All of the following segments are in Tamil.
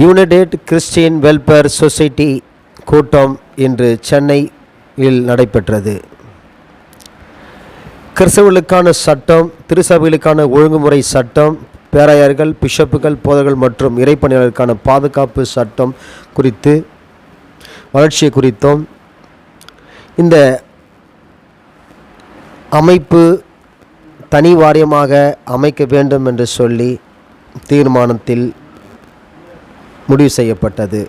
யுனைடெட் கிறிஸ்டியன் வெல்ஃபேர் சொசைட்டி கூட்டம் இன்று சென்னையில் நடைபெற்றது. கிறிஸ்தவர்களுக்கான சட்டம் திருச்சபைகளுக்கான ஒழுங்குமுறை சட்டம் பேராயர்கள் பிஷப்புகள் போதர்கள் மற்றும் இறைப்பணியாளர்களுக்கான பாதுகாப்பு சட்டம் குறித்து வளர்ச்சியை குறித்தும். இந்த அமைப்பு தனி வாரியமாக அமைக்க வேண்டும் என்று சொல்லி தீர்மானத்தில் முடிவு செய்யப்பட்டது.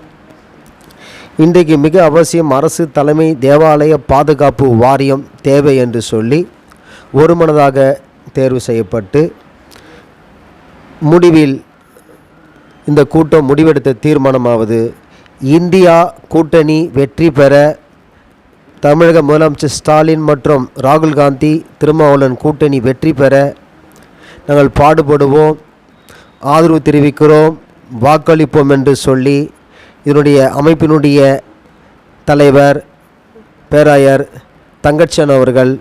இன்றைக்கு மிக அவசியம் அரசு தலைமை தேவாலய பாதுகாப்பு வாரியம் தேவை என்று சொல்லி ஒருமனதாக தேர்வு செய்யப்பட்டு முடிவில் இந்த கூட்டம் முடிவெடுத்த தீர்மானமாவது இந்தியா கூட்டணி வெற்றி பெற தமிழக முதலமைச்சர் ஸ்டாலின் மற்றும் ராகுல் காந்தி திருமாவளவன் கூட்டணி வெற்றி பெற நாங்கள் பாடுபடுவோம். ஆதரவு தெரிவிக்கிறோம். வாக்களிப்போம் என்று சொல்லி இதனுடைய அமைப்பினுடைய தலைவர் பேராயர் தங்கச்சன் அவர்கள்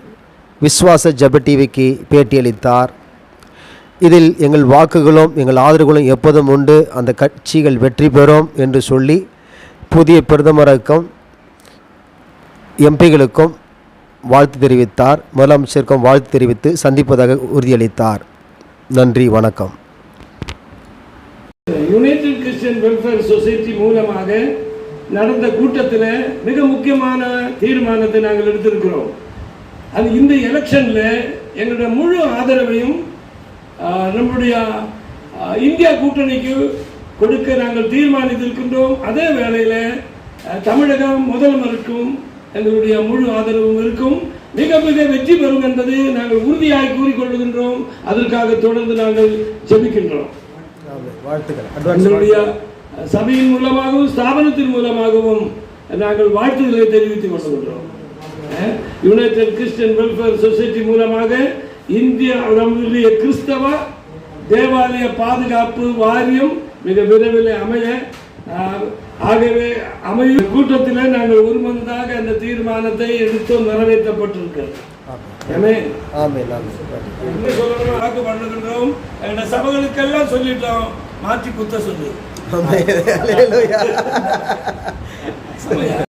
விஸ்வாச ஜப டிவிக்கு பேட்டியளித்தார். இதில் எங்கள் வாக்குகளும் எங்கள் ஆதரவுகளும் எப்போதும் உண்டு. அந்த கட்சிகள் வெற்றி பெறும் என்று சொல்லி புதிய பிரதமருக்கும் எம்பிகளுக்கும் வாழ்த்து தெரிவித்தார். முதலமைச்சருக்கும் வாழ்த்து தெரிவித்து சந்திப்பதாக உறுதியளித்தார். நன்றி வணக்கம். கிறிஸ்டியன் வெல்ஃபேர் சொசைட்டி மூலமாக நடந்த கூட்டத்தில் மிக முக்கியமான தீர்மானத்தை நாங்கள் எடுத்திருக்கிறோம். அது இந்த எலெக்ஷனில் எங்களுடைய முழு ஆதரவையும் நம்முடைய இந்தியா கூட்டணிக்கு கொடுக்க நாங்கள் தீர்மானித்திருக்கின்றோம். அதே வேளையில் தமிழகம் முதல்வருக்கும் எங்களுடைய முழு ஆதரவும் இருக்கும். மிக மிக வெற்றி பெறும் என்பது நாங்கள் உறுதியாக கூறிக்கொள்கின்றோம் அதற்காக தொடர்ந்து நாங்கள் ஜெபிக்கின்றோம். வாழ்த்துக்கள். எங்களுடைய சபையின் மூலமாகவும் ஸ்தாபனத்தின் மூலமாகவும் நாங்கள் வாழ்த்துக்களை தெரிவித்துக் அஹ், யுனைடெட் கிறிஸ்டியன் வெல்ஃபேர் சொசைட்டி மூலமாக இந்திய நம்முடைய கிறிஸ்தவ தேவாலய பாதுகாப்பு வாரியம் மிக விரைவில் அமைய ஆகவே அமையும் கூட்டத்தில் நாங்கள் ஒருமனதாக அந்த தீர்மானத்தை எடுத்து நிறைவேற்றப்பட்டிருக்கிறது. வாக்கு பண்ணுகின்றோம். எங்க சபைகளுக்கெல்லாம் சொல்லிட்டோம். மாற்றி குத்த சொல்லு?